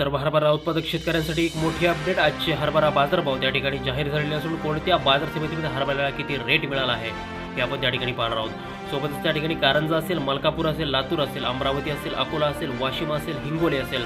तर हरभरा उत्पादक शेतकऱ्यांसाठी एक मोठी अपडेट आजचे हरभरा बाजारभाव त्या ठिकाणी जाहीर झालेले असून कोणत्या बाजार समितीमध्ये हरभऱ्याला किती रेट मिळाला आहे हे आपण त्या ठिकाणी पाहणार आहोत. सोबतच त्या ठिकाणी कारंजा असेल मलकापूर असेल लातूर असेल अमरावती असेल अकोला असेल वाशिम असेल हिंगोली असेल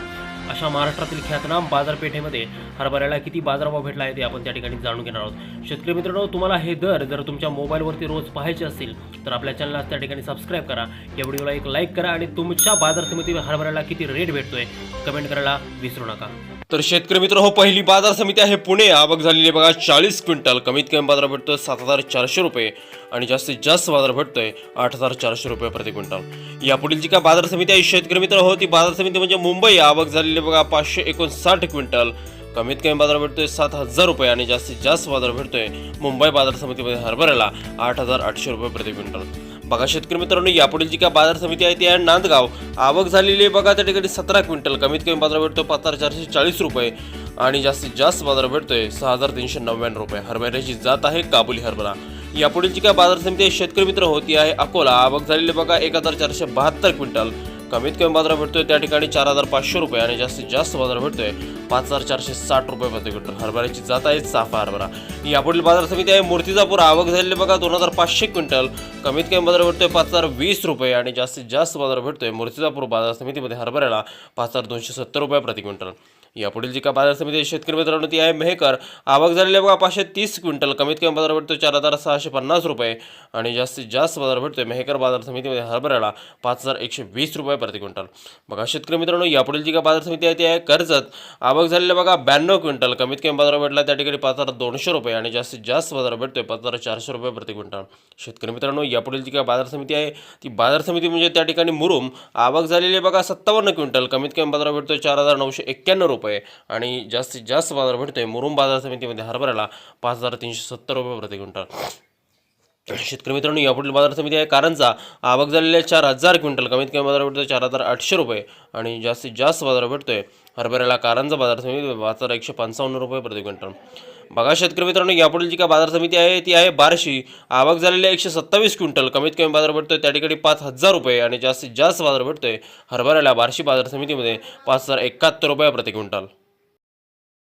अशा महाराष्ट्रातील ख्यातनाम बाजारपेठेमध्ये हरभऱ्याला किती बाजारभाव भेटला आहे ते आपण त्या ठिकाणी जाणून घेणार आहोत. शेतकरी मित्रांनो तुम्हाला हे दर जर तुमच्या मोबाईलवरती रोज पाहायचे असतील तर आपल्या चॅनलला त्या ठिकाणी सबस्क्राईब करा. या व्हिडिओला एक लाईक करा आणि तुमच्या बाजार समितीवर हरभऱ्याला किती रेट भेटतोय कमेंट करायला विसरू नका. तर शेतकरी मित्र हो पहिली बाजार समिती आहे पुणे. आवक झालेली बघा चाळीस क्विंटल. कमीत कमी बाजार भेटतोय सात हजार चारशे रुपये आणि जास्तीत जास्त बाजार भेटतोय आठ हजार चारशे रुपये प्रति क्विंटल. यापुढील जी काय बाजार समिती आहे शेतकरी मित्र हो ती बाजार समिती म्हणजे मुंबई. आवक झालेली आहे बघा पाचशे एकोणसाठ क्विंटल. कमीत कमी बाजार भेटतोय सात हजार रुपये आणि जास्तीत जास्त बाजार भेटतोय मुंबई बाजार समितीमध्ये हरभऱ्याला आठ हजार आठशे रुपये प्रति क्विंटल. बघा शेतकरी मित्रांनो यापुढील जी काय बाजार समिती आहे ती आहे नांदगाव. आवक झालेली आहे बघा त्या ठिकाणी सतरा क्विंटल. कमीत कमी बाजार भेटतो पाच हजार चारशे चाळीस रुपये आणि जास्तीत जास्त बाजार भेटतोय सहा हजार तीनशे नव्याण्णव रुपये. हरभऱ्याची जात आहे काबुली हरभरा. यापुढील जी काय बाजार समिती आहे शेतकरी मित्र होती आहे अकोला. आवक झालेली बघा एक हजार चारशे बहात्तर क्विंटल. कमीत कमी बाजार भेटतोय त्या ठिकाणी चार हजार पाचशे रुपये आणि जास्तीत जास्त बाजार भेटतोय पाच हजार चारशे साठ रुपये प्रति क्विंटल. हरभऱ्याची जात आहे चाफा हरभरा. यापुढील बाजार समिती आहे मूर्तिजापूर. आवक झालेली बघा दोन हजार पाचशे क्विंटल. कमीत कमी बाजार भेटतोय पाच हजार वीस रुपये आणि जास्तीत जास्त बाजार भेटतोय मूर्तिजापूर बाजार समितीमध्ये हरभऱ्याला पाच हजार दोनशे सत्तर रुपये प्रति क्विंटल. यापुढील जी बाजार समिती शेतकरी मित्रांनो ती आहे मेहकर. आवक झालेली बघा पाचशे तीस क्विंटल. कमीत कमी बाजार भेटतो चार हजार सहाशे पन्नास रुपये. आणि जास्तीत जास्त बाजार भेटतोय मेहकर बाजार समितीमध्ये हरभऱ्याला पाच हजार एकशे वीस रुपये प्रति क्विंटल. बघा शेतकरी मित्रांनो यापुढील जी काय बाजार समिती आहे ती आहे कर्जत. आवक झालेली बघा ब्याण्णव क्विंटल. कमीत कमी बाजार भेटला त्या ठिकाणी पाच हजार दोनशे रुपये. आणि जास्तीत जास्त बाजार भेटतोय पाच हजार चारशे रुपये प्रति क्विंटल. शेतकरी मित्रांनो यापुढील जी काय बाजार समिती आहे ती बाजार समिती म्हणजे त्या ठिकाणी मुरुम. आवक झालेली बघा सत्तावन्न क्विंटल. कमीत कमी बाजार भेटतोय चार हजार नऊशे एक्क्याण्णव रुपये. रुपये आणि जास्तीत जास्त बाजार भेटतोय मुरुम बाजार समितीमध्ये हरभऱ्याला पाच हजार तीनशे सत्तर रुपये प्रति क्विंटल. शेतकरी मित्रांनो यापुढील बाजार समिती आहे. कारणचा आवक झालेल्या चार हजार क्विंटल कमीत कमी बाजार भेटतोय चार हजार आठशे रुपये आणि जास्तीत जास्त बाजार भेटतोय. हरभऱ्याला कारणचा बाजार समिती पाच हजार एकशे पंचावन्न रुपये प्रति क्विंटल. बघा शेतकरी मित्रांनो यापुढील जी काय बाजार समिती आहे ती आहे बार्शी. आवक झालेल्या एकशे सत्तावीस क्विंटल कमीत कमी बाजार भेटतोय. त्या ठिकाणी पाच हजार रुपये आणि जास्तीत जास्त बाजार भेटतोय. हरभऱ्याला बार्शी बाजार समितीमध्ये पाच हजार एकाहत्तर रुपये प्रति क्विंटल.